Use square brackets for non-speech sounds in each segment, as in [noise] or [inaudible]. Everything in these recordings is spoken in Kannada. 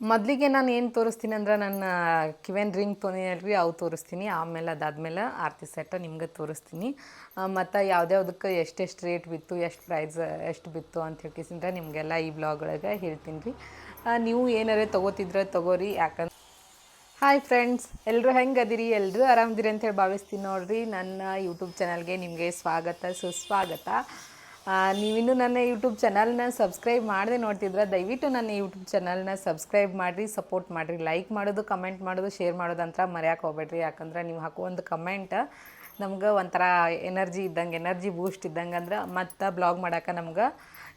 ಮೊದಲಿಗೆ ನಾನು ಏನು ತೋರಿಸ್ತೀನಿ ಅಂದ್ರೆ ನನ್ನ ಕಿವೆನ್ ರಿಂಗ್ ತೋನಿಯಲ್ರಿ ಅವು ತೋರಿಸ್ತೀನಿ. ಆಮೇಲೆ ಅದಾದಮೇಲೆ ಆರತಿ ಸೆಟ್ ನಿಮ್ಗೆ ತೋರಿಸ್ತೀನಿ. ಮತ್ತು ಯಾವ್ದ್ಯಾವ್ದಕ್ಕೆ ಎಷ್ಟೆಷ್ಟು ರೇಟ್ ಬಿತ್ತು, ಎಷ್ಟು ಪ್ರೈಸ್ ಎಷ್ಟು ಬಿತ್ತು ಅಂತ ಹೇಳ್ಕಿಸಿಂದ್ರೆ ನಿಮಗೆಲ್ಲ ಈ ಬ್ಲಾಗ್ ಒಳಗೆ ಹೇಳ್ತೀನಿ ರೀ ನೀವು ಏನಾರೇ ತೊಗೋತಿದ್ರೆ ತೊಗೋರಿ ಯಾಕಂದ್ರೆ ಹಾಯ್ ಫ್ರೆಂಡ್ಸ್ ಎಲ್ಲರೂ ಹೆಂಗೆ ಅದಿರಿ? ಎಲ್ಲರೂ ಆರಾಮದಿರಿ ಅಂತ ಹೇಳಿ ಭಾವಿಸ್ತೀನಿ ನೋಡಿರಿ. ನನ್ನ ಯೂಟ್ಯೂಬ್ ಚಾನಲ್ಗೆ ನಿಮಗೆ ಸ್ವಾಗತ, ಸುಸ್ವಾಗತ. ನೀವಿನ್ನೂ ನನ್ನ ಯೂಟ್ಯೂಬ್ ಚಾನಲ್ನ ಸಬ್ಸ್ಕ್ರೈಬ್ ಮಾಡದೆ ನೋಡ್ತಿದ್ರೆ, ದಯವಿಟ್ಟು ನನ್ನ ಯೂಟ್ಯೂಬ್ ಚಾನಲ್ನ ಸಬ್ಸ್ಕ್ರೈಬ್ ಮಾಡಿರಿ ಸಪೋರ್ಟ್ ಮಾಡಿರಿ ಲೈಕ್ ಮಾಡೋದು ಕಮೆಂಟ್ ಮಾಡೋದು ಶೇರ್ ಮಾಡೋದು ಅಂತ ಮರೆಯೋಕೆ ಹೋಗ್ಬೇಡ್ರಿ. ಯಾಕಂದ್ರೆ ನೀವು ಹಾಕೋ ಒಂದು ಕಮೆಂಟ್ ನಮ್ಗೆ ಒಂಥರ ಎನರ್ಜಿ ಇದ್ದಂಗೆ ಎನರ್ಜಿ ಬೂಸ್ಟ್ ಇದ್ದಂಗೆ ಅಂದ್ರೆ ಮತ್ತೆ ಬ್ಲಾಗ್ ಮಾಡೋಕೆ ನಮ್ಗೆ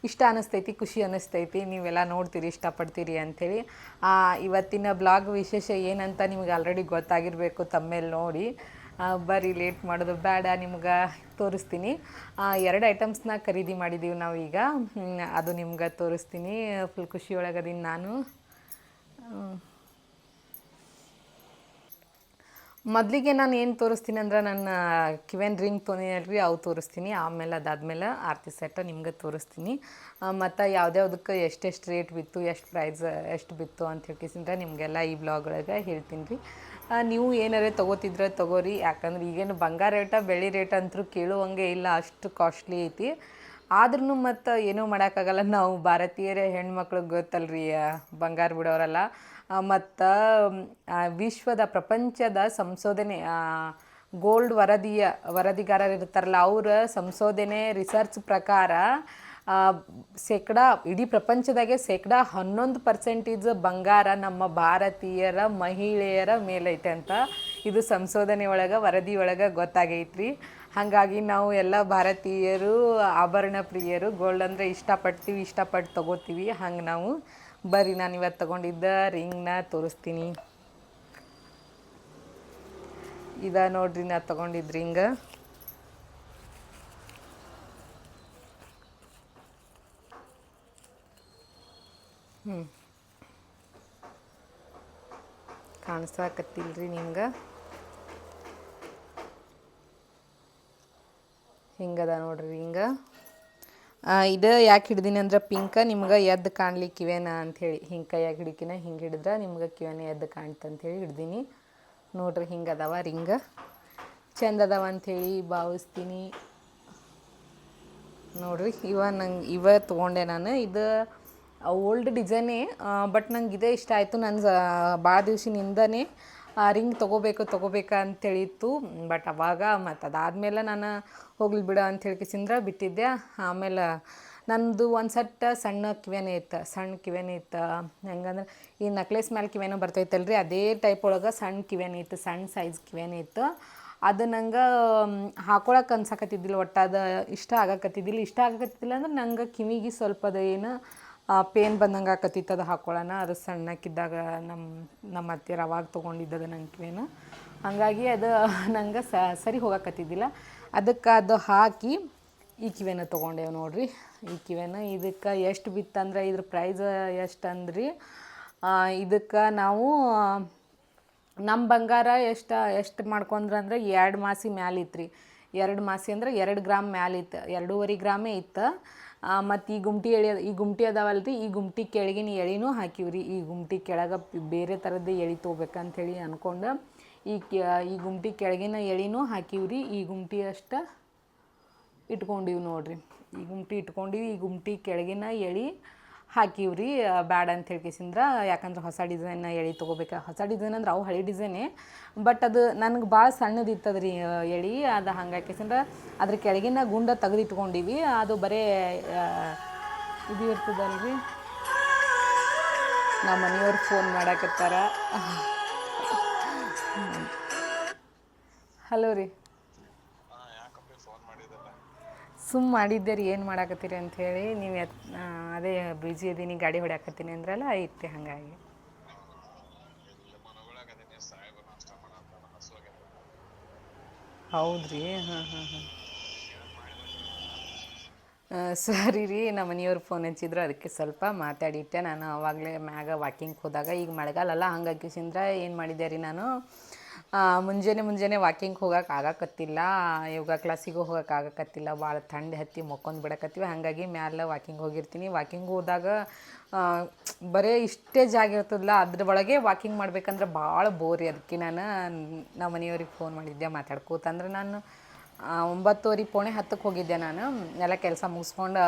ಇಷ್ಟ ಅನ್ನಿಸ್ತೈತಿ ಖುಷಿ ಅನ್ನಿಸ್ತೈತಿ ನೀವೆಲ್ಲ ನೋಡ್ತೀರಿ, ಇಷ್ಟಪಡ್ತೀರಿ ಅಂಥೇಳಿ ಇವತ್ತಿನ ಬ್ಲಾಗ್ ವಿಶೇಷ ಏನಂತ ನಿಮ್ಗೆ ಆಲ್ರೆಡಿ ಗೊತ್ತಾಗಿರಬೇಕು ತಮ್ಮೇಲೆ ನೋಡಿ. ಬರ್ರಿ ಲೇಟ್ ಮಾಡೋದು ಬೇಡ, ನಿಮ್ಗೆ ತೋರಿಸ್ತೀನಿ. ಎರಡು ಐಟಮ್ಸ್ನ ಖರೀದಿ ಮಾಡಿದ್ದೀವಿ ನಾವು ಈಗ. ಅದು ನಿಮ್ಗೆ ತೋರಿಸ್ತೀನಿ. ಫುಲ್ ಖುಷಿ ಅದಿನ ನಾನು. ಮೊದಲಿಗೆ ನಾನು ಏನು ತೋರಿಸ್ತೀನಿ ಅಂದ್ರೆ ನನ್ನ ಕಿವೆನ್ ರಿಂಗ್ ತೊಗೊಂಡಿನಲ್ರಿ ಅವು ತೋರಿಸ್ತೀನಿ. ಆಮೇಲೆ ಅದಾದಮೇಲೆ ಆರತಿ ಸೆಟ್ ನಿಮ್ಗೆ ತೋರಿಸ್ತೀನಿ. ಮತ್ತು ಯಾವ್ದ್ಯಾವ್ದಕ್ಕೆ ಎಷ್ಟೆಷ್ಟು ರೇಟ್ ಬಿತ್ತು, ಎಷ್ಟು ಪ್ರೈಸ್ ಎಷ್ಟು ಬಿತ್ತು ಅಂತ ಹೇಳ್ಕಿಸಿಂದ್ರೆ ನಿಮಗೆಲ್ಲ ಈ ಬ್ಲಾಗ್ ಒಳಗೆ ಹೇಳ್ತೀನಿ ರೀ. ನೀವು ಏನಾರೇ ತೊಗೋತಿದ್ರೆ ತೊಗೋರಿ. ಯಾಕಂದ್ರೆ ಈಗೇನು ಬಂಗಾರ ರೇಟ, ಬೆಳ್ಳಿ ರೇಟ್ ಅಂತೂ ಕೇಳುವಂಗೆ ಇಲ್ಲ, ಅಷ್ಟು ಕಾಸ್ಟ್ಲಿ ಐತಿ. ಆದ್ರೂ ಮತ್ತು ಏನೂ ಮಾಡೋಕ್ಕಾಗಲ್ಲ. ನಾವು ಭಾರತೀಯರೇ ಹೆಣ್ಮಕ್ಳಿಗೆ ಗೊತ್ತಲ್ರಿ ಬಂಗಾರ ಬಿಡೋರಲ್ಲ. ಮತ್ತು ವಿಶ್ವದ, ಪ್ರಪಂಚದ ಸಂಶೋಧನೆ ಗೋಲ್ಡ್ ವರದಿಯ ವರದಿಗಾರರು ಇರ್ತಾರಲ್ಲ ಅವರ ಸಂಶೋಧನೆ ರಿಸರ್ಚ್ ಪ್ರಕಾರ ಶೇಕಡ ಇಡೀ ಪ್ರಪಂಚದಾಗೆ ಶೇಕಡ ಹನ್ನೊಂದು ಪರ್ಸೆಂಟೇಜ್ ಬಂಗಾರ ನಮ್ಮ ಭಾರತೀಯರ, ಮಹಿಳೆಯರ ಮೇಲೈತೆ ಅಂತ ಇದು ಸಂಶೋಧನೆ ಒಳಗೆ, ವರದಿ ಒಳಗೆ ಗೊತ್ತಾಗೈತ್ರಿ. ಹಾಗಾಗಿ ನಾವು ಎಲ್ಲ ಭಾರತೀಯರು, ಆಭರಣ ಪ್ರಿಯರು ಗೋಲ್ಡ್ ಅಂದರೆ ಇಷ್ಟಪಡ್ತೀವಿ ಇಷ್ಟಪಟ್ಟು ತೊಗೋತೀವಿ. ಹಂಗೆ ನಾವು ಬರ್ರಿ, ನಾನು ಇವತ್ತು ತೊಗೊಂಡಿದ್ದ ರಿಂಗ್ನ ತೋರಿಸ್ತೀನಿ. ಇದ ನೋಡ್ರಿ ನಾ ತಗೊಂಡಿದ್ದ ರಿಂಗ್ ಹ್ಞೂ ನಿಮ್ಗೆ? ಹಿಂಗದ ನೋಡ್ರಿ ಹಿಂಗೆ? ಇದು ಯಾಕೆ ಹಿಡ್ದೀನಿ ಅಂದ್ರೆ ಪಿಂಕ ನಿಮ್ಗೆ ಎದ್ದು ಕಾಣ್ಲಿಕ್ಕೆ ಕಿವೇನ ಅಂಥೇಳಿ ಹಿಂಗೆ ಯಾಕೆ ಹಿಡಿಕಿನ ಹಿಂಗೆ ಹಿಡಿದ್ರೆ ನಿಮ್ಗೆ ಕಿವೇನ ಎದ್ದು ಕಾಣ್ತ ಅಂಥೇಳಿ ಹಿಡ್ದೀನಿ. ನೋಡ್ರಿ ಹಿಂಗೆ ಅದಾವ ರಿಂಗ ಚಂದ ಅದಾವ ಅಂಥೇಳಿ ಭಾವಿಸ್ತೀನಿ. ನೋಡ್ರಿ ಇವ ನಂಗೆ, ಇವ ತೊಗೊಂಡೆ ನಾನು. ಇದು ಓಲ್ಡ್ ಡಿಸೈನೇ ಬಟ್ ನಂಗೆ ಇದೇ ಇಷ್ಟ ಆಯಿತು. ನಾನು ಭಾಳ ಆ ರಿಂಗ್ ತೊಗೋಬೇಕು ತೊಗೋಬೇಕು ಅಂತೇಳಿತ್ತು. ಬಟ್ ಅವಾಗ ಮತ್ತು ಅದಾದಮೇಲೆ ನಾನು ಹೋಗ್ಲಿ ಬಿಡ ಅಂತ ಹೇಳ್ಕಿಸಿಂದ್ರೆ ಬಿಟ್ಟಿದ್ದೆ. ಆಮೇಲೆ ನಂದು ಒಂದು ಸೆಟ್ ಸಣ್ಣ ಕಿವೆನೇ ಇತ್ತು, ಸಣ್ಣ ಕಿವೆನೇ ಇತ್ತು. ಹೆಂಗಂದ್ರೆ ಈ ನಕ್ಲೆಸ್ ಮೇಲೆ ಕಿವೆನೋ ಬರ್ತೈತಲ್ರಿ, ಅದೇ ಟೈಪ್ ಒಳಗೆ ಸಣ್ಣ ಕಿವೆನೇ ಇತ್ತು, ಸಣ್ಣ ಸೈಜ್ ಕಿವೆನೇ ಇತ್ತು. ಅದು ನಂಗೆ ಹಾಕೊಳಕ್ಕೆ ಅನ್ಸಕತ್ತಿದ್ದಿಲ್ಲ ಒಟ್ಟು ಅದು ಇಷ್ಟ ಆಗಕತ್ತಿದ್ದಿಲ್ಲ. ಇಷ್ಟ ಆಗಕತ್ತಿದ್ದಿಲ್ಲ ಅಂದ್ರೆ ನಂಗೆ ಕಿವಿಗೆ ಸ್ವಲ್ಪ ಅದು ಏನು ಪೇನ್ ಬಂದಂಗೆ ಆಕತಿತ್ತು ಅದು ಹಾಕೊಳ್ಳೋಣ. ಅದು ಸಣ್ಣಕ್ಕಿದ್ದಾಗ ನಮ್ಮ ನಮ್ಮ ಅತ್ತೆಯರು ಅವಾಗ ತೊಗೊಂಡಿದ್ದದ ನಂಗೆ ಹಂಗಾಗಿ ಹಾಗಾಗಿ ಅದು [laughs] ನಂಗೆ ಸರಿ ಹೋಗಕತ್ತಿದ್ದಿಲ್ಲ. ಅದಕ್ಕೆ ಅದು ಹಾಕಿ ಈ ಕಿವೆನ ತೊಗೊಂಡೇವು ನೋಡ್ರಿ. ಈ ಕಿವೆನ ಇದಕ್ಕೆ ಎಷ್ಟು ಬಿತ್ತಂದ್ರೆ ಇದ್ರ ಪ್ರೈಸ್ ಎಷ್ಟು ಅಂದ್ರಿ? ಇದಕ್ಕೆ ನಾವು ನಮ್ಮ ಬಂಗಾರ ಎಷ್ಟು ಎಷ್ಟು ಮಾಡ್ಕೊಂಡ್ರೆ ಅಂದ್ರೆ ಎರಡು ಮಾಸಿ ಮ್ಯಾಲಿತ್ತು ರೀ ಎರಡು ಮಾಸಿ ಅಂದ್ರೆ ಎರಡು ಗ್ರಾಮ್ ಮ್ಯಾಲಿತ್ತು ಎರಡೂವರೆ ಗ್ರಾಮೇ ಇತ್ತು. ಮತ್ತು ಈ ಗುಮ್ಟಿ ಎಳೆ ಈ ಗುಮ್ಟಿ ಅದಾವಲ್ಲ ರೀ ಈ ಗುಮ್ಟಿ ಕೆಳಗಿನ ಹಾಕಿವಿ ಹಾಕಿವ್ರಿ. ಈ ಗುಮ್ಟಿ ಕೆಳಗೆ ಬೇರೆ ಥರದ್ದು ಎಳೆ ತೊಗೋಬೇಕಂಥೇಳಿ ಅಂದ್ಕೊಂಡು ಈ ಈ ಗುಮ್ಟಿ ಕೆಳಗಿನ ಎಳಿನೂ ಹಾಕಿವ್ರಿ. ಈ ಗುಮ್ಟಿ ಅಷ್ಟು ಇಟ್ಕೊಂಡಿವಿ ನೋಡಿರಿ. ಈ ಗುಮ್ಟಿ ಇಟ್ಕೊಂಡಿವಿ, ಈ ಗುಮ್ಟಿ ಕೆಳಗಿನ ಎಳಿ ಹಾಕಿವ್ರಿ ಬ್ಯಾಡ ಅಂತ ಹೇಳ್ಕೇಸಿಂದ್ರ, ಯಾಕಂದ್ರೆ ಹೊಸ ಡಿಸೈನ್ ಎಳೆ ತೊಗೋಬೇಕು. ಹೊಸ ಡಿಸೈನ್ ಅಂದ್ರೆ ಅವು ಹಳೆ ಡಿಸೈನೇ. ಬಟ್ ಅದು ನನಗೆ ಭಾಳ ಸಣ್ಣದಿತ್ತದ ರೀ ಎಳೆ. ಅದು ಹಂಗಾಕೇಸಿಂದ್ರ ಅದ್ರ ಕೆಳಗಿನ ಗುಂಡ ತೆಗೆದಿಟ್ಕೊಂಡಿವಿ ಅದು ಬರೀ ಇದು ಇರ್ತದಲ್ರಿ. ನಮ್ಮ ಮನೆಯವ್ರು ಫೋನ್ ಮಾಡಾಕತ್ತಾರ. ಹಲೋ ರೀ. ಸುಮ್ಮ ಮಾಡಿದ್ದೆ ರೀ, ಏನು ಮಾಡಾಕತ್ತೀರಿ ಅಂತ ಹೇಳಿ, ನೀವು ಎತ್ ಅದೇ ಬ್ಯುಸಿ ಅದೀನಿ ಗಾಡಿ ಹೊಡ್ಯಾಕತ್ತೀನಿ ಅಂದ್ರಲ್ಲ ಐತೆ ಹಾಗಾಗಿ. ಹೌದ್ರಿ, ಹಾಂ ಹಾಂ ಹಾಂ. ಸರಿ ರೀ, ನಮ್ಮ ಮನೆಯವ್ರು ಫೋನ್ ಹಚ್ಚಿದ್ರು, ಅದಕ್ಕೆ ಸ್ವಲ್ಪ ಮಾತಾಡಿಟ್ಟೆ ನಾನು ಅವಾಗಲೇ ಮ್ಯಾಗ ವಾಕಿಂಗ್ ಹೋದಾಗ, ಈಗ ಮಳೆಗಾಲಲ್ಲ ಹಂಗಾಗಿಸಿಂದ್ರೆ ಏನು ಮಾಡಿದ್ದೆ ರೀ ನಾನು? ಮುಂಜಾನೆ ಮುಂಜಾನೆ ವಾಕಿಂಗ್ ಹೋಗಕ್ಕೆ ಆಗಕತ್ತಿಲ್ಲ, ಯೋಗ ಕ್ಲಾಸಿಗೂ ಹೋಗಕ್ಕೆ ಆಗಕತ್ತಿಲ್ಲ ಭಾಳ ಥಂಡಿ ಹತ್ತಿ ಮಕ್ಕೊಂದು ಬಿಡಕತ್ತೀವಿ. ಹಾಗಾಗಿ ಮ್ಯಾಲೆ ವಾಕಿಂಗ್ ಹೋಗಿರ್ತೀನಿ. ವಾಕಿಂಗ್ ಹೋದಾಗ ಬರೇ ಇಷ್ಟೇ ಜಾಗ ಇರ್ತದಲ್ಲ, ಅದ್ರ ಒಳಗೆ ವಾಕಿಂಗ್ ಮಾಡ್ಬೇಕಂದ್ರೆ ಭಾಳ ಬೋರಿ ಅದಕ್ಕೆ ನಾನು ನಮ್ಮ ಮನೆಯವ್ರಿಗೆ ಫೋನ್ ಮಾಡಿದ್ದೆ ಮಾತಾಡ್ಕೋತಂದ್ರೆ ನಾನು ಒಂಬತ್ತುವರೆ ಪೋಣೆ ಹತ್ತಕ್ಕೆ ಹೋಗಿದ್ದೆ ನಾನು. ಎಲ್ಲ ಕೆಲಸ ಮುಗಿಸ್ಕೊಂಡು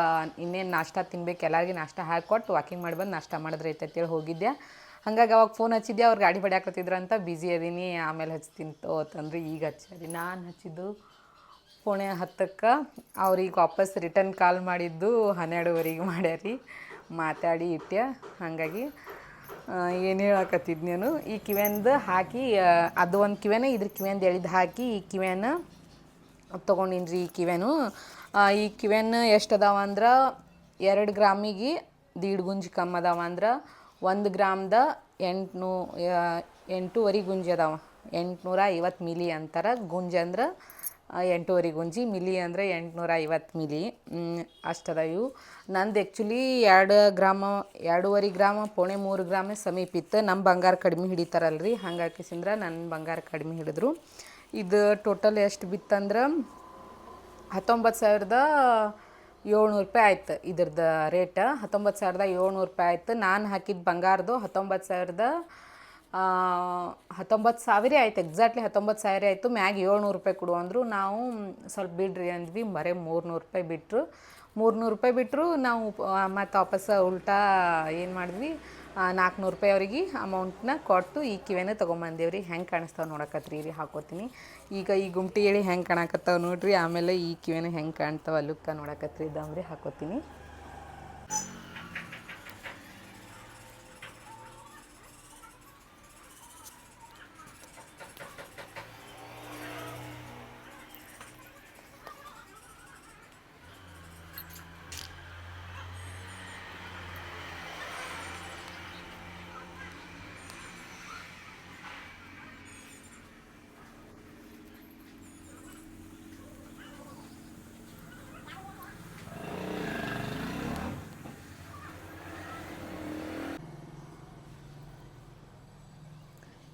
ಇನ್ನೇನು ನಾಷ್ಟ ತಿನ್ಬೇಕು, ಎಲ್ಲರಿಗೆ ನಾಷ್ಟ ಹಾಕಿಕೊಟ್ಟು ವಾಕಿಂಗ್ ಮಾಡಿ ಬಂದು ನಾಷ್ಟ ಮಾಡಿದ್ರೆ ಐತಂತೇಳಿ ಹೋಗಿದ್ದೆ. ಹಂಗಾಗಿ ಅವಾಗ ಫೋನ್ ಹಚ್ಚಿದ್ದೆ ಅವ್ರು ಗಾಡಿ ಹಾಕೋತಿದ್ರು ಅಂತ ಬ್ಯುಸಿ ಅದೀನಿ, ಆಮೇಲೆ ಹಚ್ತೀನಿ ತೋತಂದ್ರೆ ಈಗ ಹಚ್ಚಾರಿ ನಾನು ಹಚ್ಚಿದ್ದು ಪೋಣೆ ಹತ್ತಕ್ಕೆ. ಅವ್ರಿಗೆ ವಾಪಸ್ ರಿಟರ್ನ್ ಕಾಲ್ ಮಾಡಿದ್ದು ಹನ್ನೆರಡುವರೆಗೆ ಮಾಡ್ಯಾರಿ. ಮಾತಾಡಿ ಇಟ್ಟೆ ಹಾಗಾಗಿ ಏನು ಹೇಳಕತ್ತಿದ್ ನಾನು? ಈ ಕಿವ್ಯಾನ್ದು ಹಾಕಿ ಅದು ಒಂದು ಕಿವ್ಯಾನ, ಇದ್ರ ಕಿವ್ಯಾನ್ದು ಎಳಿದು ಹಾಕಿ ಈ ಕಿವ್ಯಾನ ತೊಗೊಂಡಿನ್ರಿ ಈ ಕಿವ್ಯಾನು. ಈ ಕಿವ್ಯಾನ ಎಷ್ಟು ಅದಾವ ಅಂದ್ರೆ, ಎರಡು ಗ್ರಾಮಿಗೆ ದೀಡ್ ಗುಂಜಿ ಕಮ್ಮಿ ಅದಾವ ಅಂದ್ರೆ ಒಂದು ಗ್ರಾಮ್ದ ಎಂಟುನೂ ಎಂಟೂವರೆ ಗುಂಜಿ ಅದಾವ. ಎಂಟುನೂರ ಐವತ್ತು ಮಿಲಿ ಅಂತಾರೆ. ಗುಂಜಿ ಅಂದ್ರೆ ಎಂಟೂವರೆ ಗುಂಜಿ, ಮಿಲಿ ಅಂದರೆ ಎಂಟುನೂರ ಐವತ್ತು ಮಿಲಿ. ಅಷ್ಟದ ಇವು. ನಂದು ಆ್ಯಕ್ಚುಲಿ ಎರಡು ಗ್ರಾಮ, ಎರಡೂವರೆ ಗ್ರಾಮ, ಪೋಣೆ ಮೂರು ಗ್ರಾಮ ಸಮೀಪ ಇತ್ತು. ನಮ್ಮ ಬಂಗಾರ ಕಡಿಮೆ ಹಿಡಿತಾರಲ್ರಿ. ಹಂಗಾಕಿಸಿಂದ್ರೆ ನನ್ನ ಬಂಗಾರ ಕಡಿಮೆ ಹಿಡಿದ್ರು. ಇದು ಟೋಟಲ್ ಎಷ್ಟು ಬಿತ್ತಂದ್ರೆ, ಹತ್ತೊಂಬತ್ತು ಸಾವಿರದ ಏಳ್ನೂರು ರೂಪಾಯಿ ಆಯ್ತು ಇದ್ರದ್ದು ರೇಟ್. ಹತ್ತೊಂಬತ್ತು ಸಾವಿರದ ಏಳ್ನೂರು ರೂಪಾಯಿ ಆಯ್ತು. ನಾನು ಹಾಕಿದ ಬಂಗಾರದು ಹತ್ತೊಂಬತ್ತು ಸಾವಿರದ ಹತ್ತೊಂಬತ್ತು ಸಾವಿರ ಆಯ್ತು. ಎಕ್ಸಾಕ್ಟ್ಲಿ ಹತ್ತೊಂಬತ್ತು ಸಾವಿರ ಆಯಿತು. ಮ್ಯಾಗ ಏಳ್ನೂರು ರೂಪಾಯಿ ಕೊಡು ಅಂದರು ನಾವು ಸ್ವಲ್ಪ ಬಿಡ್ರಿ ಅಂದ್ವಿ. ಬರೀ ಮೂರ್ನೂರು ರೂಪಾಯಿ ಬಿಟ್ಟರು ಮೂರ್ನೂರು ರೂಪಾಯಿ ಬಿಟ್ಟರು ನಾವು ಮತ್ತು ವಾಪಸ್ ಉಲ್ಟಾ ಏನು ಮಾಡಿದ್ವಿ. ನಾಲ್ಕುನೂರು ರೂಪಾಯಿ ಅವ್ರಿಗೆ ಅಮೌಂಟ್ನ ಕೊಟ್ಟು ಈ ಕಿವಿನ ತೊಗೊಂಬಂದೇವ್ರಿ. ಹೆಂಗೆ ಕಾಣಿಸ್ತಾವೆ ನೋಡಕತ್ರಿ ರೀ ಹಾಕೋತೀನಿ. ಈಗ ಈ ಗುಮ್ಟಿ ಹೇಳಿ ಹೆಂಗೆ ಕಾಣಕತ್ತಾವೆ ನೋಡ್ರಿ. ಆಮೇಲೆ ಈ ಕಿವಿನ ಹೆಂಗೆ ಕಾಣ್ತಾವೆ ಲುಕ್ಕ ನೋಡಕತ್ರಿ. ಇದ್ದಾವ್ರಿ ಹಾಕೋತೀನಿ.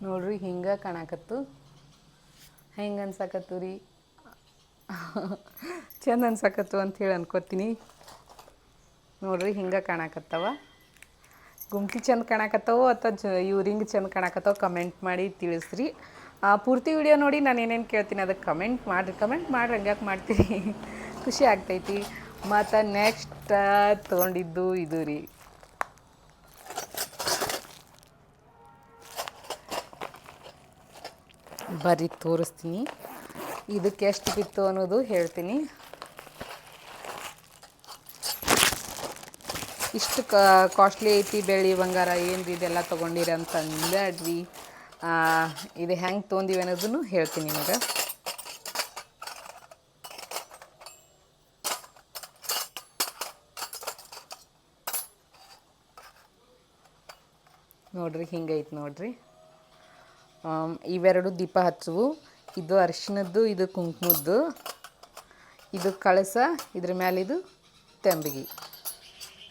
ನೋಡ್ರಿ ಹಿಂಗೆ ಕಾಣಕತ್ತು. ಹೆಂಗೆ ಅನ್ಸಕತ್ತು ರೀ? ಚಂದ ಅನ್ಸಕತ್ತು ಅಂಥೇಳಿ ಅನ್ಕೋತೀನಿ. ನೋಡ್ರಿ ಹಿಂಗೆ ಕಾಣಕತ್ತವ. ಗುಮ್ಟಿ ಚಂದ ಕಾಣಕತ್ತವೋ ಅಥವಾ ಜ ಇವು ರಿಂಗ್ ಚಂದ ಕಾಣಕತ್ತವ ಕಮೆಂಟ್ ಮಾಡಿ ತಿಳಿಸ್ರಿ. ಆ, ಪೂರ್ತಿ ವಿಡಿಯೋ ನೋಡಿ ನಾನು ಏನೇನು ಕೇಳ್ತೀನಿ ಅದಕ್ಕೆ ಕಮೆಂಟ್ ಮಾಡಿರಿ. ಕಮೆಂಟ್ ಮಾಡಿರಿ ಹಂಗ್ಯಾಕೆ ಮಾಡ್ತೀರಿ? ಖುಷಿ ಆಗ್ತೈತಿ. ಮತ್ತು ನೆಕ್ಸ್ಟ್ ತೊಗೊಂಡಿದ್ದು ಇದು ರೀ. ಬರ್ರಿ ತೋರಿಸ್ತೀನಿ. ಇದಕ್ಕೆ ಎಷ್ಟು ಬಿತ್ತು ಅನ್ನೋದು ಹೇಳ್ತೀನಿ. ಇಷ್ಟು ಕಾಸ್ಟ್ಲಿ ಐತಿ ಬೆಳ್ಳಿ ಬಂಗಾರ ಏನು ಇದೆಲ್ಲ ತೊಗೊಂಡಿರಿ ಅಂತ ಅಂದಾಡ್ರಿ ಇದು ಹೆಂಗೆ ತೊಗೊಂಡಿವಿ ಅನ್ನೋದನ್ನು ಹೇಳ್ತೀನಿ ನಿಮಗೆ. ನೋಡ್ರಿ ಹಿಂಗೈತೆ ನೋಡ್ರಿ. ಇವೆರಡು ದೀಪ ಹಚ್ಚುವು. ಇದು ಅರಿಶಿನದ್ದು ಇದು ಕುಂಕುಮದ್ದು. ಇದು ಕಳಸ, ಇದ್ರ ಮೇಲೆ ಇದು ತಂಬಿಗೆ.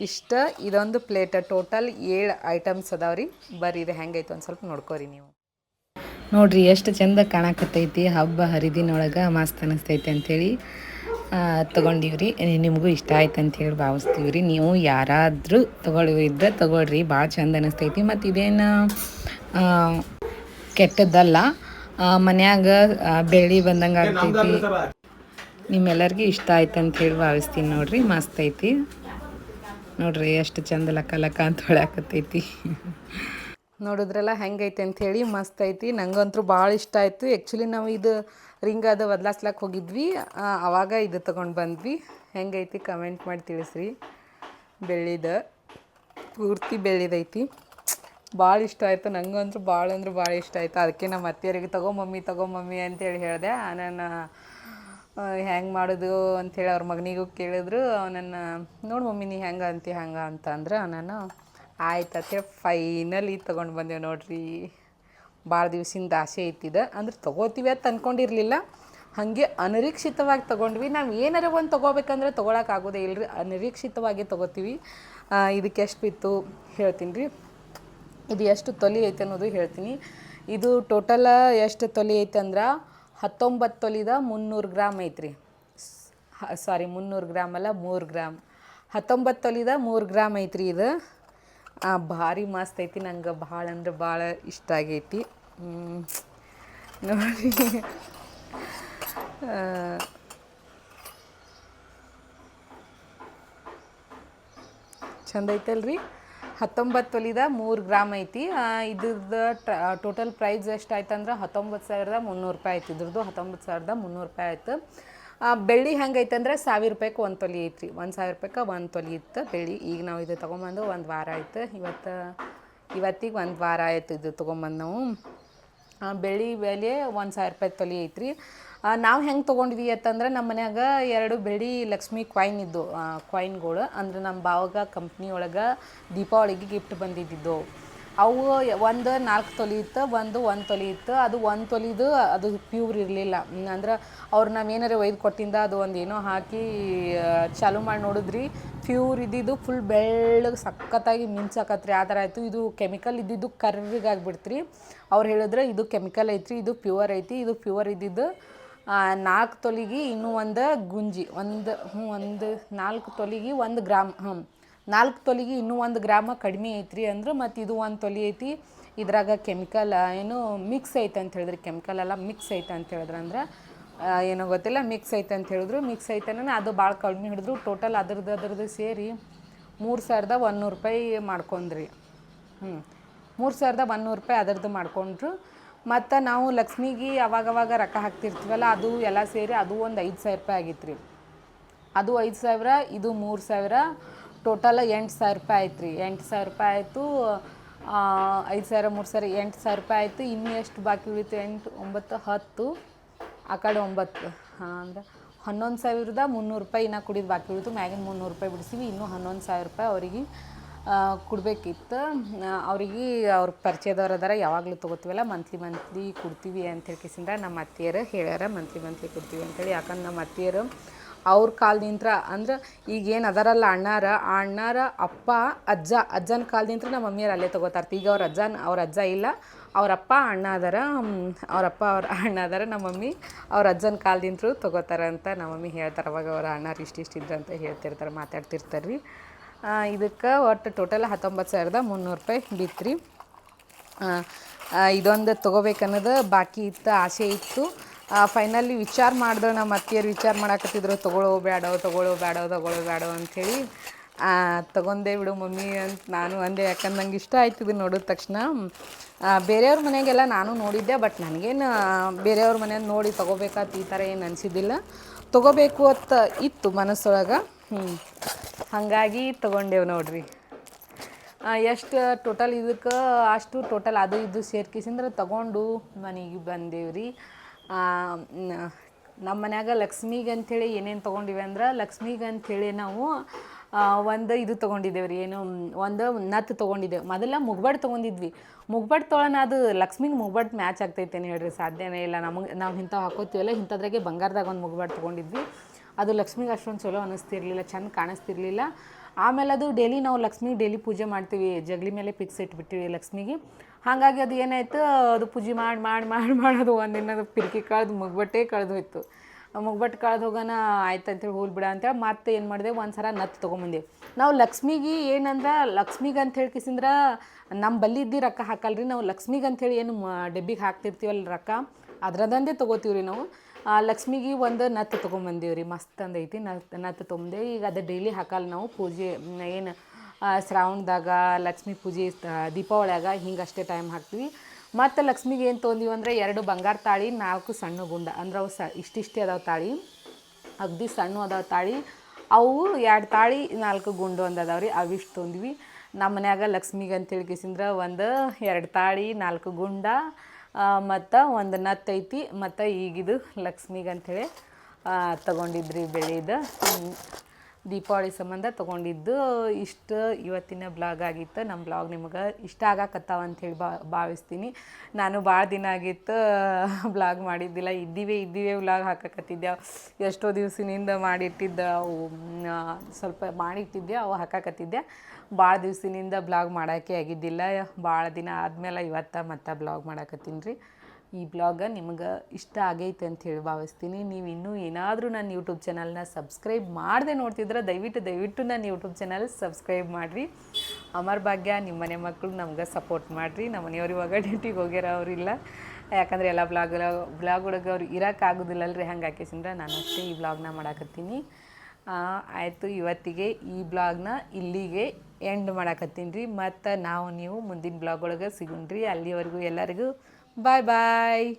ಇಷ್ಟ, ಇದೊಂದು ಪ್ಲೇಟ ಟೋಟಲ್ ಏಳು ಐಟಮ್ಸ್ ಅದಾವ್ರಿ. ಬರ್ರಿ, ಇದು ಹೆಂಗೈತೆ ಒಂದು ಸ್ವಲ್ಪ ನೋಡ್ಕೋರಿ ನೀವು. ನೋಡ್ರಿ, ಎಷ್ಟು ಚಂದ ಕಾಣಕತ್ತೈತಿ. ಹಬ್ಬ ಹರಿದಿನೊಳಗೆ ಮಸ್ತ್ ಅನಿಸ್ತೈತೆ ಅಂಥೇಳಿ ತೊಗೊಂಡಿವ್ರಿ. ನಿಮಗೂ ಇಷ್ಟ ಆಯ್ತು ಅಂಥೇಳಿ ಭಾವಿಸ್ತೀವಿ ರೀ ನೀವು ಯಾರಾದರೂ ತೊಗೊಳ್ಳಿದ್ರೆ ತೊಗೊಳ್ರಿ. ಭಾಳ ಚಂದ ಅನಿಸ್ತೈತಿ. ಮತ್ತು ಇದೇನು ಕೆಟ್ಟದ್ದಲ್ಲ ಮನ್ಯಾಗ ಬೆಳಿ ಬೆಳ್ಳಿ ಬಂದಂಗೆ ಆಗ್ತೈತಿ. ನಿಮ್ಮೆಲ್ಲರಿಗೂ ಇಷ್ಟ ಆಯ್ತು ಅಂತ ಹೇಳಿ ಭಾವಿಸ್ತೀನಿ ನೋಡ್ರಿ ಮಸ್ತ್ ಐತಿ. ನೋಡ್ರಿ ಎಷ್ಟು ಚಂದ ಲಕ್ಕ ಲಕ್ಕ ಅಂತ ಹೊಳ್ಯಾಕತ್ತೈತಿ. ನೋಡಿದ್ರಲ್ಲ ಹೆಂಗೈತೆ ಅಂಥೇಳಿ ಮಸ್ತ್ ಐತಿ. ನಂಗಂತೂ ಭಾಳ ಇಷ್ಟ ಆಯಿತು. ಆ್ಯಕ್ಚುಲಿ ನಾವು ಇದು ರಿಂಗ್ ಅದು ಬದಲಾಸ್ಲಕ್ಕೆ ಹೋಗಿದ್ವಿ. ಆವಾಗ ಅವಾಗ ಇದು ತೊಗೊಂಡು ಬಂದ್ವಿ. ಹೆಂಗೈತಿ ಕಮೆಂಟ್ ಮಾಡಿ ತಿಳಿಸ್ರಿ. ಬೆಳ್ಳಿದ ಪೂರ್ತಿ ಬೆಳ್ಳಿದೈತಿ. ಭಾಳ ಇಷ್ಟ ಆಯಿತು. ನನಗಂತೂ ಭಾಳ ಅಂದ್ರೆ ಭಾಳ ಇಷ್ಟ ಆಯಿತು. ಅದಕ್ಕೆ ನಮ್ಮ ಅತ್ತೆಯರಿಗೆ ತಗೋ ಮಮ್ಮಿ ತಗೋ ಮಮ್ಮಿ ಅಂತೇಳಿ ಹೇಳಿದೆ. ನಾನು ಹೆಂಗೆ ಮಾಡೋದು ಅಂಥೇಳಿ ಅವ್ರ ಮಗನಿಗೂ ಕೇಳಿದ್ರು. ಅವನನ್ನು, ನೋಡು ಮಮ್ಮಿ, ನೀ ಹೆಂಗೆ ಅಂತಿ, ಹೆಂಗೆ ಅಂತ ಅಂದ್ರೆ ನಾನು ಆಯ್ತತ್ತೆ ಫೈನಲಿ ತೊಗೊಂಡು ಬಂದೆವು ನೋಡ್ರಿ. ಭಾಳ ದಿವ್ಸಿಂದ ಆಸೆ ಐತಿದ ಅಂದ್ರೆ ತೊಗೋತೀವಿ ಅಂತ ಅಂದ್ಕೊಂಡಿರಲಿಲ್ಲ ಹಾಗೆ ಅನಿರೀಕ್ಷಿತವಾಗಿ ತೊಗೊಂಡ್ವಿ. ನಾವು ಏನಾರ ಒಂದು ತೊಗೋಬೇಕಂದ್ರೆ ತೊಗೊಳಕ್ಕೆ ಆಗೋದೇ ಇಲ್ಲರಿ ಅನಿರೀಕ್ಷಿತವಾಗಿ ತೊಗೋತೀವಿ. ಇದಕ್ಕೆ ಎಷ್ಟು ಬಿತ್ತು ಹೇಳ್ತೀನಿ ರೀ ಇದು ಎಷ್ಟು ತೊಲಿ ಐತೆ ಅನ್ನೋದು ಹೇಳ್ತೀನಿ. ಇದು ಟೋಟಲ ಎಷ್ಟು ತೊಲಿ ಐತೆ ಅಂದ್ರೆ ಹತ್ತೊಂಬತ್ತು ತೊಲಿದ ಮುನ್ನೂರು ಗ್ರಾಮ್ ಐತ್ರಿ. ಸಾರಿ ಮುನ್ನೂರು ಗ್ರಾಮ್ ಅಲ್ಲ ಮೂರು ಗ್ರಾಮ್. ಹತ್ತೊಂಬತ್ತು ತೊಲಿದ ಮೂರು ಗ್ರಾಮ್ ಐತ್ರಿ ಇದು. ಭಾರಿ ಮಸ್ತ್ ಐತಿ, ನಂಗೆ ಭಾಳ ಅಂದ್ರೆ ಭಾಳ ಇಷ್ಟ ಆಗೈತಿ. ನೋಡಿ. ಚಂದ ಐತಲ್ರಿ? ಹತ್ತೊಂಬತ್ತು ತೊಲಿದ ಮೂರು ಗ್ರಾಮ್ ಐತಿ. ಇದ್ರದ್ದು ಟೋಟಲ್ ಪ್ರೈಸ್ ಎಷ್ಟು ಅಂದ್ರೆ ಹತ್ತೊಂಬತ್ತು ಸಾವಿರದ ಮುನ್ನೂರು ರೂಪಾಯಿ ಆಯ್ತು. ಇದ್ರದ್ದು ಹತ್ತೊಂಬತ್ತು ಸಾವಿರದ ಮುನ್ನೂರು ರೂಪಾಯಿ ಆಯ್ತು. ಬೆಳ್ಳಿ ಹೆಂಗೈತಂದ್ರೆ ಸಾವಿರ ರೂಪಾಯಿಗೆ ಒಂದು ತೊಲಿ ಐತ್ರಿ. ಒಂದು ಸಾವಿರ ರೂಪಾಯಿಗೆ ಒಂದು ತೊಲಿ ಇತ್ತು ಬೆಳ್ಳಿ. ಈಗ ನಾವು ಇದು ತೊಗೊಂಬಂದು ಒಂದು ವಾರ ಆಯ್ತು. ಇವತ್ತು, ಇವತ್ತಿಗೆ ಒಂದು ವಾರ ಆಯ್ತು ಇದು ತೊಗೊಂಬಂದು ನಾವು. ಬೆಳ್ಳಿ ಬೆಲೆ ಒಂದು ಸಾವಿರ ರೂಪಾಯಿ ತೊಲಿ ಐತ್ರಿ. ನಾವು ಹೆಂಗೆ ತೊಗೊಂಡ್ವಿ ಅಂತಂದ್ರೆ ನಮ್ಮ ಮನ್ಯಾಗ ಎರಡು ಬೆಳ್ಳಿ ಲಕ್ಷ್ಮಿ ಕ್ವಾಯಿನ್ ಇದ್ದು ಕ್ವಾಯಿನ್ಗಳು ಅಂದ್ರೆ ನಮ್ಮ ಭಾವಗ ಕಂಪ್ನಿ ಒಳಗೆ ದೀಪಾವಳಿಗೆ ಗಿಫ್ಟ್ ಬಂದಿದ್ದಿದ್ದು. ಅವು ಒಂದು ನಾಲ್ಕು ತೊಲಿ ಇತ್ತು, ಒಂದು ಒಂದು ತೊಲಿ ಇತ್ತು. ಅದು ಒಂದು ತೊಲಿದು ಅದು ಪ್ಯೂರ್ ಇರಲಿಲ್ಲ. ಅಂದ್ರೆ ಅವ್ರು ನಾವು ಏನಾರು ಒಯ್ದು ಕೊಟ್ಟಿಂದ ಅದು ಒಂದು ಏನೋ ಹಾಕಿ ಚಾಲು ಮಾಡಿ ನೋಡಿದ್ರಿ ಪ್ಯೂರ್ ಇದ್ದಿದ್ದು ಫುಲ್ ಬೆಳ್ಳಗೆ ಸಖತ್ತಾಗಿ ಮಿಂಚಾಕತ್ರಿ. ಆ ಥರ ಆಯಿತು. ಇದು ಕೆಮಿಕಲ್ ಇದ್ದಿದ್ದು ಕರ್ರಿಗಾಗ್ಬಿಡ್ತ್ರಿ ಅವ್ರು ಹೇಳಿದ್ರೆ ಇದು ಕೆಮಿಕಲ್ ಐತ್ರಿ, ಇದು ಪ್ಯೂರ್ ಐತಿ, ಇದು ಪ್ಯೂರ್ ಇದ್ದಿದ್ದು ನಾಲ್ಕು ತೊಲಿಗೆ ಇನ್ನೂ ಒಂದು ಗುಂಜಿ, ಒಂದು, ಹ್ಞೂ, ಒಂದು ನಾಲ್ಕು ತೊಲಿಗೆ ಒಂದು ಗ್ರಾಮ್ ಹ್ಞೂ ನಾಲ್ಕು ತೊಲಿಗೆ ಇನ್ನೂ ಒಂದು ಗ್ರಾಮ ಕಡಿಮೆ ಐತ್ರಿ ಅಂದ್ರೆ ಮತ್ತು ಇದು ಒಂದು ತೊಲಿ ಐತಿ. ಇದ್ರಾಗ ಕೆಮಿಕಲ್ ಏನು ಮಿಕ್ಸ್ ಐತೆ ಅಂತ ಹೇಳಿದ್ರಿ, ಕೆಮಿಕಲ್ ಎಲ್ಲ ಮಿಕ್ಸ್ ಐತೆ ಅಂತ ಹೇಳಿದ್ರೆ ಅಂದ್ರೆ ಏನೋ ಗೊತ್ತಿಲ್ಲ, ಮಿಕ್ಸ್ ಐತೆ ಅಂತ ಹೇಳಿದ್ರು. ಮಿಕ್ಸ್ ಐತೆ ಅದು ಭಾಳ ಕಡಿಮೆ ಹಿಡಿದ್ರು. ಟೋಟಲ್ ಅದ್ರದ್ದು ಅದ್ರದ್ದು ಸೇರಿ ಮೂರು ಸಾವಿರದ ಒಂದುನೂರು ರೂಪಾಯಿ ಮಾಡ್ಕೊಂಡ್ರಿ. ಹ್ಞೂ ಮೂರು ಸಾವಿರದ ಒಂದುನೂರು ರೂಪಾಯಿ ಅದರದ್ದು ಮಾಡ್ಕೊಂಡ್ರು. ಮತ್ತು ನಾವು ಲಕ್ಷ್ಮಿಗೆ ಅವಾಗವಾಗ ರೊಕ್ಕ ಹಾಕ್ತಿರ್ತೀವಲ್ಲ, ಅದು ಎಲ್ಲ ಸೇರಿ ಅದು ಒಂದು ಐದು ಸಾವಿರ ರೂಪಾಯಿ ಆಗಿತ್ತು ರೀ ಅದು ಐದು ಸಾವಿರ, ಇದು ಮೂರು ಸಾವಿರ ಟೋಟಲ್ ಎಂಟು ಸಾವಿರ ರೂಪಾಯಿ ಆಯ್ತು ರೀ ಎಂಟು ಸಾವಿರ ರೂಪಾಯಿ ಆಯಿತು ಐದು ಸಾವಿರ, ಮೂರು ಸಾವಿರ, ಎಂಟು ಸಾವಿರ ರೂಪಾಯಿ ಆಯಿತು. ಇನ್ನು ಎಷ್ಟು ಬಾಕಿ ಉಳಿತು? ಎಂಟು, ಒಂಬತ್ತು, ಹತ್ತು, ಆ ಕಡೆ ಒಂಬತ್ತು. ಹಾಂ, ಅಂದ್ರೆ ಹನ್ನೊಂದು ಸಾವಿರದ ಮುನ್ನೂರು ರೂಪಾಯಿ ಇನ್ನೂ ಕುಡಿದು ಬಾಕಿ ಉಳಿತು. ಮ್ಯಾಗಿನ ಮುನ್ನೂರು ರೂಪಾಯಿ ಬಿಡಿಸಿವಿ. ಇನ್ನೂ ಹನ್ನೊಂದು ಸಾವಿರ ರೂಪಾಯಿ ಅವರಿಗೆ ಕೊಡಬೇಕಿತ್ತು. ಅವ್ರಿಗೆ ಅವ್ರ ಪರಿಚಯದವ್ರು ಅದಾರ, ಯಾವಾಗಲೂ ತೊಗೋತೀವಲ್ಲ ಮಂತ್ಲಿ ಮಂತ್ಲಿ ಕೊಡ್ತೀವಿ ಅಂತ ಹೇಳ್ಕಿಸಿಂದ ನಮ್ಮ ಅತ್ತೆಯರು ಹೇಳ್ಯಾರ ಮಂತ್ಲಿ ಮಂತ್ಲಿ ಕೊಡ್ತೀವಿ ಅಂತೇಳಿ. ಯಾಕಂದ್ರೆ ನಮ್ಮ ಅತ್ತೆಯರು ಅವ್ರ ಕಾಲದಿಂತ್ರ ಅಂದ್ರೆ ಈಗೇನು ಅದಾರಲ್ಲ ಅಣ್ಣಾರ, ಆ ಅಣ್ಣಾರ ಅಪ್ಪ, ಅಜ್ಜ, ಅಜ್ಜನ ಕಾಲದಿಂದ ನಮ್ಮ ಮಮ್ಮಿಯರು ಅಲ್ಲೇ ತೊಗೋತಾರೆ ಈಗ ಅವ್ರ ಅಜ್ಜನ, ಅವ್ರ ಅಜ್ಜ ಇಲ್ಲ ಅವರಪ್ಪ ಅಣ್ಣ ಅದಾರ ಅವರಪ್ಪ ಅವ್ರ ಅಣ್ಣ ಅದಾರ, ನಮ್ಮ ಮಮ್ಮಿ ಅವ್ರ ಅಜ್ಜನ ಕಾಲದಿಂತರೂ ತೊಗೋತಾರ ಅಂತ ನಮ್ಮ ಮಮ್ಮಿ ಹೇಳ್ತಾರೆ. ಅವಾಗ ಅವ್ರ ಅಣ್ಣಾರು ಇಷ್ಟಿಷ್ಟಿದ್ರು ಅಂತ ಹೇಳ್ತಿರ್ತಾರೆ ಮಾತಾಡ್ತಿರ್ತಾರೆ ರೀ ಇದಕ್ಕೆ ಒಟ್ಟು ಟೋಟಲ್ ಹತ್ತೊಂಬತ್ತು ಸಾವಿರದ ಮುನ್ನೂರು ರೂಪಾಯಿ ಬಿತ್ತು ಇದೊಂದು ತೊಗೋಬೇಕನ್ನೋದು ಬಾಕಿ ಇತ್ತು, ಆಸೆ ಇತ್ತು. ಫೈನಲಿ ವಿಚಾರ ಮಾಡಿದ್ರು ನಮ್ಮ ಅತ್ತಿಯರು ವಿಚಾರ ಮಾಡಾಕತ್ತಿದ್ರು, ತೊಗೊಳ್ಳೋ ಬೇಡೋ ತೊಗೊಳ್ಳೋ ಬೇಡೋ ತೊಗೊಳ್ಳೋ ಬೇಡೋ ಅಂಥೇಳಿ. ತೊಗೊಂಡೆ ಬಿಡು ಮಮ್ಮಿ ಅಂತ ನಾನು ಅಂದೆ, ಯಾಕಂದ್ರೆ ನಂಗೆ ಇಷ್ಟ ಆಯ್ತು ಇದು ನೋಡಿದ ತಕ್ಷಣ. ಬೇರೆಯವ್ರ ಮನೆಗೆಲ್ಲ ನಾನು ನೋಡಿದ್ದೆ, ಬಟ್ ನನಗೇನು ಬೇರೆಯವ್ರ ಮನೆಯಲ್ಲಿ ನೋಡಿ ತೊಗೋಬೇಕಾತ್ ಈ ಥರ ಏನು ಅನಿಸಿದ್ದಿಲ್ಲ. ತೊಗೋಬೇಕು ಅಂತ ಇತ್ತು ಮನಸ್ಸೊಳಗೆ. ಹ್ಞೂ ಹಾಗಾಗಿ ತೊಗೊಂಡೇವು ನೋಡ್ರಿ. ಎಷ್ಟು ಟೋಟಲ್ ಇದಕ್ಕೆ, ಅಷ್ಟು ಟೋಟಲ್ ಅದು ಇದು ಸೇರ್ಕಿಸಿಂದ್ರೆ ತಗೊಂಡು ಮನೆಗೆ ಬಂದೇವ್ರಿ. ರೀ ನಮ್ಮ ಮನ್ಯಾಗ ಲಕ್ಷ್ಮಿಗೆ ಅಂಥೇಳಿ ಏನೇನು ತೊಗೊಂಡಿವೆ ಅಂದ್ರೆ, ಲಕ್ಷ್ಮಿಗೆ ಅಂಥೇಳಿ ನಾವು ಒಂದು ಇದು ತೊಗೊಂಡಿದ್ದೇವೆ ರೀ ಏನು, ಒಂದು ನತ್ತು ತೊಗೊಂಡಿದ್ದೇವೆ ಮೊದಲ ಮುಗ್ಬಟ್ ತೊಗೊಂಡಿದ್ವಿ. ಮುಗ್ಬಟ್ ತೊಗೊಳೋಣ ಅದು ಲಕ್ಷ್ಮಿಗೆ ಮುಗ್ಬಟ್ ಮ್ಯಾಚ್ ಆಗ್ತೈತೆ ಹೇಳ್ರಿ. ಸಾಧ್ಯನೇ ಇಲ್ಲ. ನಮಗೆ, ನಾವು ಇಂಥವು ಹಾಕೋತೀವಲ್ಲ, ಇಂಥದ್ರಾಗೆ ಬಂಗಾರದಾಗ ಒಂದು ಮುಗ್ಬಟ್ ತೊಗೊಂಡಿದ್ವಿ. ಅದು ಲಕ್ಷ್ಮಿಗೆ ಅಷ್ಟೊಂದು ಚಲೋ ಅನ್ನಿಸ್ತಿರ್ಲಿಲ್ಲ ಚೆಂದ ಕಾಣಿಸ್ತಿರ್ಲಿಲ್ಲ. ಆಮೇಲೆ ಅದು ಡೈಲಿ ನಾವು ಲಕ್ಷ್ಮಿ ಡೈಲಿ ಪೂಜೆ ಮಾಡ್ತೀವಿ, ಜಗಲಿ ಮೇಲೆ ಪಿಕ್ಸ್ ಇಟ್ಬಿಟ್ಟಿವಿ ಲಕ್ಷ್ಮಿಗೆ. ಹಾಗಾಗಿ ಅದು ಏನಾಯ್ತು, ಅದು ಪೂಜೆ ಮಾಡಿ ಮಾಡಿ ಮಾಡಿ ಮಾಡೋದು ಒಂದಿನ ಪಿರ್ಕಿ ಕಳೆದು ಮುಗ್ಬಟ್ಟೆ ಕಳೆದು ಹೋಯ್ತು. ಮುಗ್ಬಟ್ಟು ಕಳೆದು ಹೋಗೋಣ ಆಯ್ತು ಅಂತೇಳಿ ಹೋಲ್ ಬಿಡ ಅಂತೇಳಿ ಮತ್ತೆ ಏನು ಮಾಡಿದೆ ಒಂದು ಸಲ ನತ್ತು ತೊಗೊಂಬಂದೇವು. ನಾವು ಲಕ್ಷ್ಮಿಗೆ ಏನಂದ್ರೆ, ಲಕ್ಷ್ಮಿಗೆ ಅಂತ ಹೇಳ್ಕಿಸಿಂದ್ರೆ ನಮ್ಮ ಬಲ್ಲಿದ್ದಿ ರೊಕ್ಕ ಹಾಕಲ್ರಿ, ನಾವು ಲಕ್ಷ್ಮಿಗೆ ಅಂಥೇಳಿ ಏನು ಡಬ್ಬಿಗೆ ಹಾಕ್ತಿರ್ತೀವಲ್ಲ ರೊಕ್ಕ, ಅದರದಂದೇ ತೊಗೋತೀವಿ ರೀ ನಾವು. ಲಕ್ಷ್ಮಿಗೆ ಒಂದು ನತ್ತು ತೊಗೊಂಬಂದೀವಿ ರೀ ಮಸ್ತ್ ಅಂದೈತಿ ನತ್ ನತ್ತು ತೊಗೊಂಡೇವಿ ಈಗ ಅದು ಡೈಲಿ ಹಾಕಲ್ಲ ನಾವು ಪೂಜೆ ಏನು ಶ್ರಾವಣದಾಗ ಲಕ್ಷ್ಮಿ ಪೂಜೆ ದೀಪಾವಳಿಯಾಗ ಹಿಂಗೆ ಅಷ್ಟೇ ಟೈಮ್ ಹಾಕ್ತೀವಿ. ಮತ್ತು ಲಕ್ಷ್ಮಿಗೆ ಏನು ತೊಗೊಂದೀವಿ ಅಂದರೆ ಎರಡು ಬಂಗಾರ ತಾಳಿ, ನಾಲ್ಕು ಸಣ್ಣ ಗುಂಡ. ಅಂದ್ರೆ ಅವು ಸ, ಇಷ್ಟಿಷ್ಟೇ ಅದಾವ ತಾಳಿ. ಅಗ್ದಿ ಸಣ್ಣ ಅದಾವ ತಾಳಿ. ಅವು ಎರಡು ತಾಳಿ, ನಾಲ್ಕು ಗುಂಡು ಒಂದು ಅದಾವ ರೀ. ಅವಿಷ್ಟು ತೊಂದ್ವಿ. ನಮ್ಮ ಮನ್ಯಾಗ ಲಕ್ಷ್ಮಿಗೆ ಅಂತೇಳಿ ಕೇಸಿಂದ್ರೆ ಒಂದು ಎರಡು ತಾಳಿ, ನಾಲ್ಕು ಗುಂಡ ಮತ್ತು ಒಂದು ನತ್ತು ಐತಿ ಮತ್ತು ಈಗಿದು ಲಕ್ಷ್ಮಿಗೆ ಅಂಥೇಳಿ ತೊಗೊಂಡಿದ್ರಿ ಬೆಳೆದು ದೀಪಾವಳಿ ಸಂಬಂಧ ತೊಗೊಂಡಿದ್ದು ಇಷ್ಟು ಇವತ್ತಿನ ಬ್ಲಾಗ್ ಆಗಿತ್ತು. ನಮ್ಮ ಬ್ಲಾಗ್ ನಿಮಗೆ ಇಷ್ಟ ಆಗಕತ್ತಾವ ಅಂಥೇಳಿ ಭಾವಿಸ್ತೀನಿ. ನಾನು ಭಾಳ ದಿನ ಆಗಿತ್ತು, [laughs] ಬ್ಲಾಗ್ ಮಾಡಿದ್ದಿಲ್ಲ. ಇದ್ದೀವಿ ಇದ್ದೀವಿ ಬ್ಲಾಗ್ ಹಾಕಕತ್ತಿದ್ದೆ. ಎಷ್ಟೋ ದಿವಸದಿಂದ ಮಾಡಿಟ್ಟಿದ್ದ ಸ್ವಲ್ಪ ಮಾಡಿಟ್ಟಿದ್ದೆ, ಅವು ಹಾಕಕತ್ತಿದ್ದೆ. ಭಾಳ ದಿವಸದಿಂದ ಬ್ಲಾಗ್ ಮಾಡೋಕ್ಕೆ ಆಗಿದ್ದಿಲ್ಲ. ಭಾಳ ದಿನ ಆದಮೇಲೆ ಇವತ್ತು ಮತ್ತೆ ಬ್ಲಾಗ್ ಮಾಡಕತ್ತೀನಿ ರೀ. ಈ ಬ್ಲಾಗ ನಿಮಗೆ ಇಷ್ಟ ಆಗೈತೆ ಅಂತ ಹೇಳಿ ಭಾವಿಸ್ತೀನಿ. ನೀವು ಇನ್ನೂ ಏನಾದರೂ ನನ್ನ ಯೂಟ್ಯೂಬ್ ಚಾನಲ್ನ ಸಬ್ಸ್ಕ್ರೈಬ್ ಮಾಡದೆ ನೋಡ್ತಿದ್ರೆ ದಯವಿಟ್ಟು ದಯವಿಟ್ಟು ನನ್ನ ಯೂಟ್ಯೂಬ್ ಚಾನಲ್ ಸಬ್ಸ್ಕ್ರೈಬ್ ಮಾಡಿರಿ. ಅಮರ್ ಭಾಗ್ಯ ನಿಮ್ಮ ಮನೆ ಮಕ್ಕಳು ನಮ್ಗೆ ಸಪೋರ್ಟ್ ಮಾಡಿರಿ. ನಮ್ಮ ಮನೆಯವ್ರು ಇವಾಗ [laughs] ಡ್ಯೂಟಿಗೆ ಹೋಗ್ಯಾರ ಅವರಿಲ್ಲ ಯಾಕಂದರೆ ಎಲ್ಲ ಬ್ಲಾಗ್ ಬ್ಲಾಗ್ ಒಳಗೆ ಅವ್ರು ಇರೋಕ್ಕಾಗೋದಿಲ್ಲಲ್ರಿ ಹಂಗೆ ಹಾಕಿಸಿದ್ರೆ ನಾನು ಅಷ್ಟೇ ಈ ಬ್ಲಾಗ್ನ ಮಾಡಾಕತ್ತೀನಿ. ಆಯಿತು, ಇವತ್ತಿಗೆ ಈ ಬ್ಲಾಗ್ನ ಇಲ್ಲಿಗೆ ಎಂಡ್ ಮಾಡಾಕತ್ತೀನಿ ರೀ. ಮತ್ತು ನಾವು ನೀವು ಮುಂದಿನ ಬ್ಲಾಗ್ ಒಳಗೆ ಸಿಗುಣ್ರಿ. ಅಲ್ಲಿವರೆಗೂ ಎಲ್ಲರಿಗೂ Bye bye.